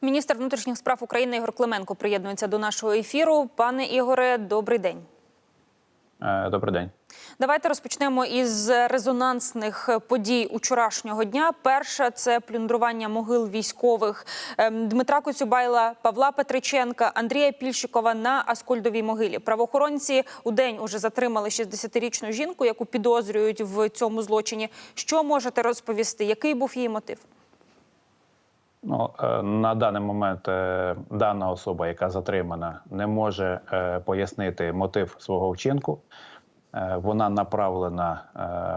Міністр внутрішніх справ України Ігор Клименко приєднується до нашого ефіру. Пане Ігоре, добрий день. Е, Добрий день. Давайте розпочнемо із резонансних подій учорашнього дня. Перша це плюндрування могил військових ем, Дмитра Коцюбайла, Павла Петриченка, Андрія Пільщикова на Аскольдовій могилі. Правоохоронці у день уже затримали 60-річну жінку, яку підозрюють в цьому злочині. Що можете розповісти? Який був її мотив? Ну е, на даний момент е, дана особа, яка затримана, не може е, пояснити мотив свого вчинку. Вона направлена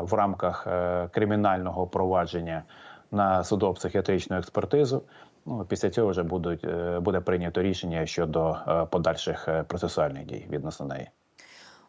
в рамках кримінального провадження на судово-психіатричну експертизу. Ну, після цього вже будуть буде прийнято рішення щодо подальших процесуальних дій відносно неї.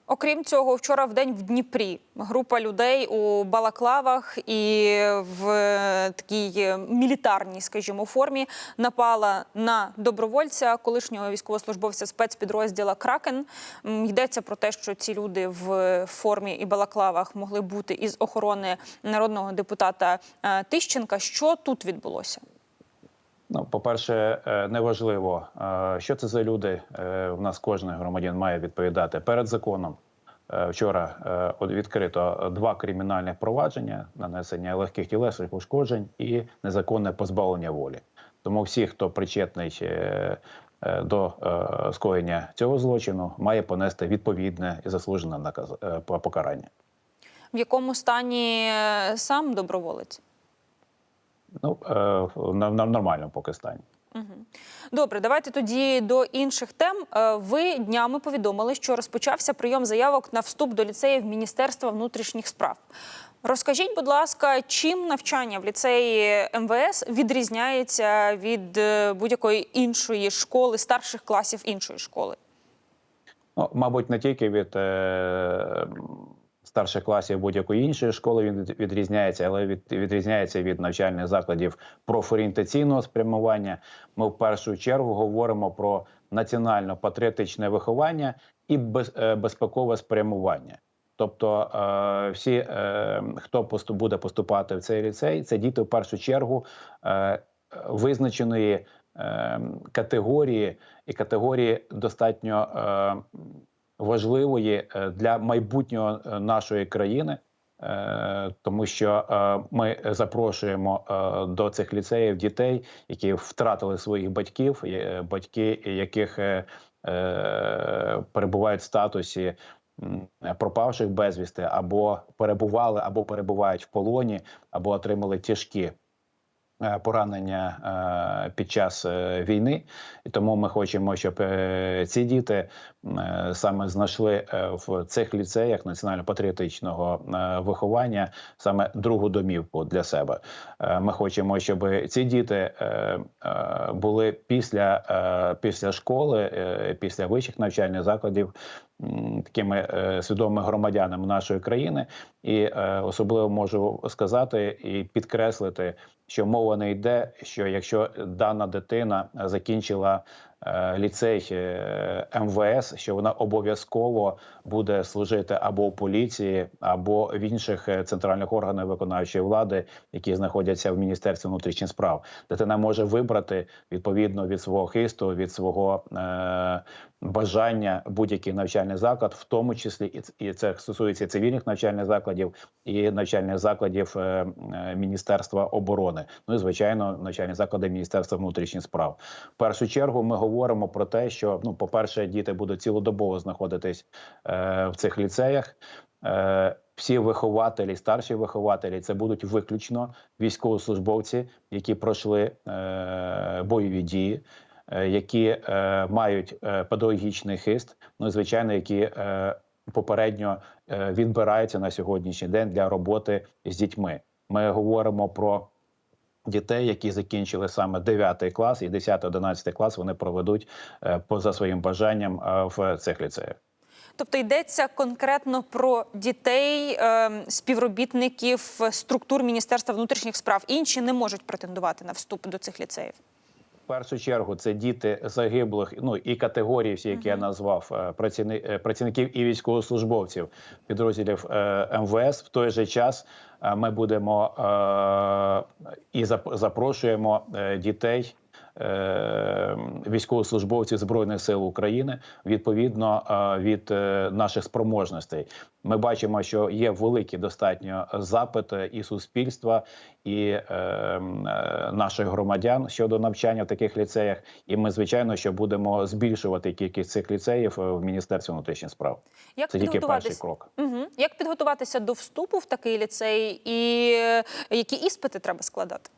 Окрім цього, вчора в день в Дніпрі група людей у балаклавах і в е, такій е, мілітарній, скажімо, формі напала на добровольця, колишнього військовослужбовця спецпідрозділа Кракен. Йдеться про те, що ці люди в формі і балаклавах могли бути із охорони народного депутата е, Тищенка. Що тут відбулося? Ну, по-перше, е, неважливо, е, що це за люди. Е, В нас кожен громадян має відповідати перед законом. Е, Вчора е, відкрито два кримінальних провадження, нанесення легких тілесних ушкоджень і незаконне позбавлення волі. Тому всі, хто причетний е, е, до е, скоєння цього злочину, має понести відповідне і заслужене наказ е, покарання. В якому стані е, сам доброволець? Ну е, на нормальному поки стані. Добре, давайте тоді до інших тем. Е, Ви днями повідомили, що розпочався прийом заявок на вступ до ліцеїв Міністерства внутрішніх справ. Розкажіть, будь ласка, чим навчання в ліцеї МВС відрізняється від е, будь-якої іншої школи, старших класів іншої школи? Ну, мабуть, не тільки від е, старших класів будь-якої іншої школи він відрізняється, але від, відрізняється від навчальних закладів профорієнтаційного спрямування. Ми в першу чергу говоримо про національно-патріотичне виховання і без, е, безпекове спрямування. Тобто е, всі, е, хто буде поступати в цей ліцей, це діти в першу чергу визначеної категорії і категорії достатньо важливої е, для майбутнього е, нашої країни. Е, Тому що ми запрошуємо до цих ліцеїв дітей, які втратили своїх батьків, батьки яких перебувають в статусі пропавших безвісти, або перебували, або перебувають в полоні, або отримали тяжкі поранення е, під час е, війни. І тому ми хочемо, щоб е, ці діти е, саме знайшли е, в цих ліцеях національно-патріотичного е, виховання саме другу домівку для себе. Е, Ми хочемо, щоб ці діти е, е, були після, е, після школи, е, після вищих навчальних закладів. Такими е, свідомими громадянами нашої країни, і е, особливо можу сказати і підкреслити, що мова не йде, що якщо дана дитина закінчила е, ліцей МВС, що вона обов'язково буде служити або у поліції, або в інших центральних органах виконавчої влади, які знаходяться в міністерстві внутрішніх справ. Дитина може вибрати відповідно від свого хисту, від свого бажання будь-який навчальний заклад, в тому числі і це стосується цивільних навчальних закладів і навчальних закладів е, е, Міністерства оборони. Ну і звичайно, навчальні заклади Міністерства внутрішніх справ. В першу чергу ми говоримо про те, що ну, по-перше, діти будуть цілодобово знаходитись е, в цих ліцеях. Е, всі вихователі, старші вихователі, це будуть виключно військовослужбовці, які пройшли е, бойові дії, які е, мають е, педагогічний хист, ну і звичайно, які е, попередньо е, відбираються на сьогоднішній день для роботи з дітьми. Ми говоримо про дітей, які закінчили саме 9 клас і 10-11 клас, вони проведуть е, поза своїм бажанням е, в цих ліцеях. Тобто йдеться конкретно про дітей, е, співробітників структур Міністерства внутрішніх справ. Інші не можуть претендувати на вступ до цих ліцеїв. В першу чергу це діти загиблих, ну і категорії, всі, які я назвав, працівни, е, працівників і військовослужбовців підрозділів е, МВС. В той же час е, ми будемо е, і зап- запрошуємо е, дітей е, військовослужбовців збройних сил України відповідно е, від е, наших спроможностей. Ми бачимо, що є великий достатньо запит і суспільства, і е, е, наших громадян щодо навчання в таких ліцеях. І ми, звичайно, що будемо збільшувати кількість цих ліцеїв е, в Міністерстві внутрішніх справ. Як Це тільки перший крок. Угу. Як підготуватися до вступу в такий ліцей, і е, які іспити треба складати?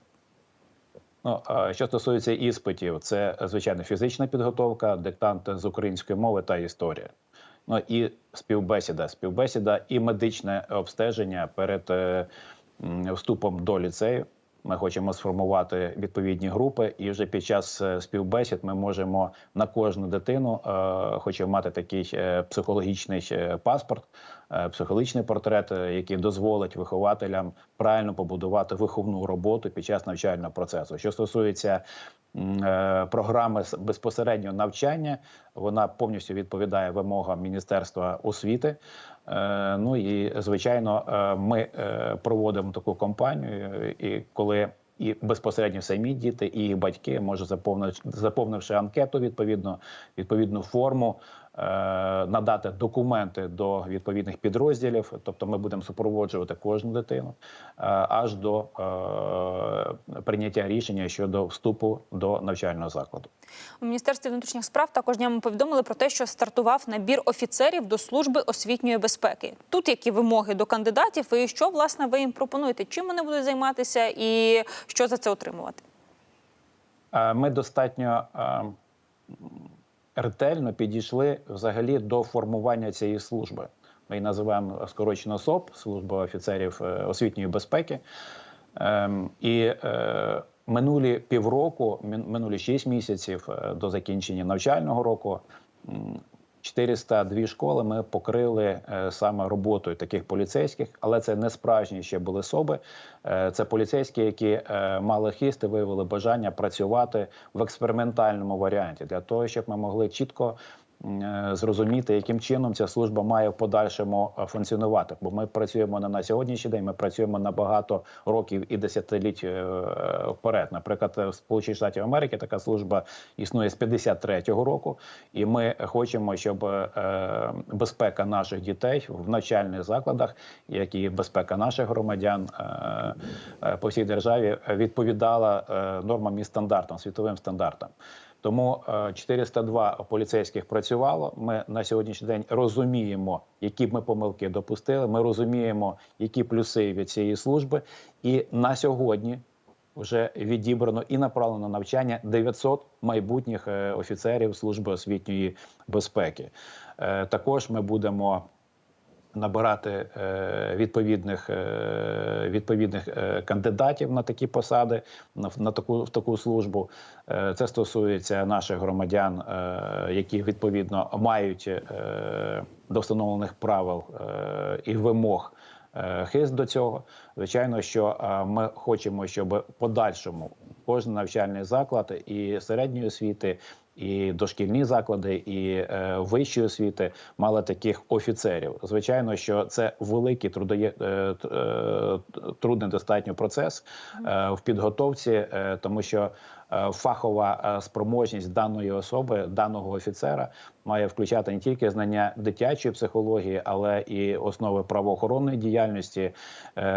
Ну, що стосується іспитів, це звичайно фізична підготовка, диктант з української мови та історія. Ну і співбесіда, співбесіда і медичне обстеження перед е, вступом до ліцею. Ми хочемо сформувати відповідні групи, і вже під час е, співбесід ми можемо на кожну дитину е, хочемо мати такий е, психологічний е, паспорт, е, психологічний портрет, е, який дозволить вихователям правильно побудувати виховну роботу під час навчального процесу. Що стосується е, програми безпосереднього навчання, вона повністю відповідає вимогам Міністерства освіти. Е, Ну і звичайно, е, ми е, проводимо таку кампанію, е, і коли і безпосередньо самі діти, і їх батьки може заповнивши, анкету, відповідно відповідну форму, е, надати документи до відповідних підрозділів. Тобто, ми будемо супроводжувати кожну дитину е, аж до е, прийняття рішення щодо вступу до навчального закладу. У міністерстві внутрішніх справ також днями повідомили про те, що стартував набір офіцерів до служби освітньої безпеки. Тут які вимоги до кандидатів, і що власне ви їм пропонуєте? Чим вони будуть займатися, і що за це отримувати? Е, Ми достатньо е, ретельно підійшли взагалі до формування цієї служби. Ми її називаємо скорочено СОП, служба офіцерів е, освітньої безпеки. Ем, І е, минулі півроку, минулі шість місяців е, до закінчення навчального року. М, 402 школи ми покрили е, саме роботою таких поліцейських, але це не справжні ще були особи. Е, це поліцейські, які е, мали хист виявили бажання працювати в експериментальному варіанті для того, щоб ми могли чітко зрозуміти, яким чином ця служба має в подальшому е, функціонувати. Бо ми працюємо не на сьогоднішній день, ми працюємо на багато років і десятиліть е, вперед. Наприклад, в Сполучених Штатів Америки така служба існує з 53-го року, і ми хочемо, щоб е, безпека наших дітей в навчальних закладах, як і безпека наших громадян е, е, по всій державі відповідала е, нормам і стандартам, світовим стандартам. Тому е, 402 поліцейських працювало. Ми на сьогоднішній день розуміємо, які б ми помилки допустили. Ми розуміємо, які плюси від цієї служби. І на сьогодні вже відібрано і направлено на навчання 900 майбутніх е, офіцерів служби освітньої безпеки. Е, Також ми будемо набирати е, відповідних, е, відповідних е, кандидатів на такі посади, на, таку в таку службу. Це стосується наших громадян, які відповідно мають до встановлених правил і вимог. Хист до цього, звичайно, що ми хочемо, щоб подальшому кожен навчальний заклад і середньої освіти, і дошкільні заклади, і е, вищі освіти мали таких офіцерів. Звичайно, що це великий трудоє, е, е, трудний достатньо процес е, в підготовці, е, тому що фахова е, спроможність даної особи, даного офіцера, має включати не тільки знання дитячої психології, але і основи правоохоронної діяльності, е,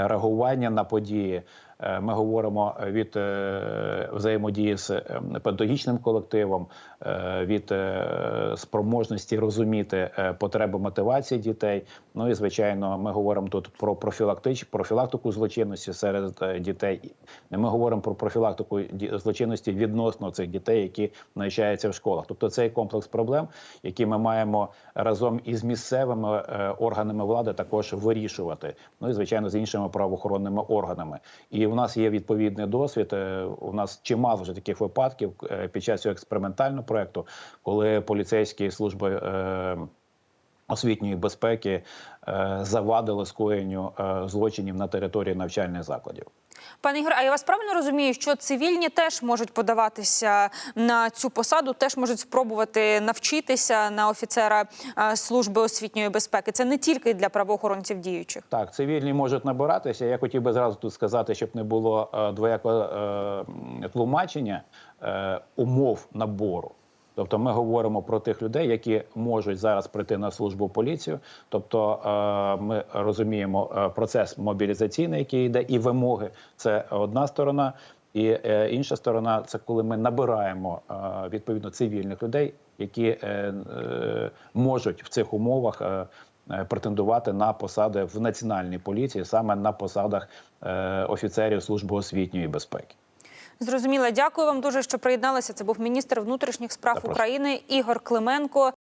реагування на події. Е, Ми говоримо від е, взаємодії з е, педагогічним колективом, е, від е, спроможності розуміти е, потреби мотивації дітей. Ну і звичайно, ми говоримо тут про профілактич, профілактику злочинності серед е, дітей. Ми говоримо про профілактику ді- злочинності відносно цих дітей, які навчаються в школах. Тобто цей комплекс проблем, які ми маємо разом із місцевими е, органами влади також вирішувати. Ну і звичайно з іншими правоохоронними органами. І в нас є відповідний досвід. е, У нас чимало вже таких випадків е, під час цього експериментального проекту, коли поліцейські служби. Освітньої безпеки е, завадили скоєнню е, злочинів на території навчальних закладів. Пане Ігор, а я вас правильно розумію, що цивільні теж можуть подаватися на цю посаду, теж можуть спробувати навчитися на офіцера е, служби освітньої безпеки. Це не тільки для правоохоронців діючих. Так, цивільні можуть набиратися. Я хотів би зразу тут сказати, щоб не було двоякого тлумачення. умов набору. Тобто ми говоримо про тих людей, які можуть зараз прийти на службу в поліцію. Тобто е, ми розуміємо е, процес мобілізаційний, який йде, і вимоги це одна сторона. І е, інша сторона це коли ми набираємо відповідно цивільних людей, які можуть в цих умовах претендувати на посади в національній поліції, саме на посадах офіцерів служби освітньої безпеки. Зрозуміло. Дякую вам дуже, що приєдналися. Це був міністр внутрішніх справ України Ігор Клименко.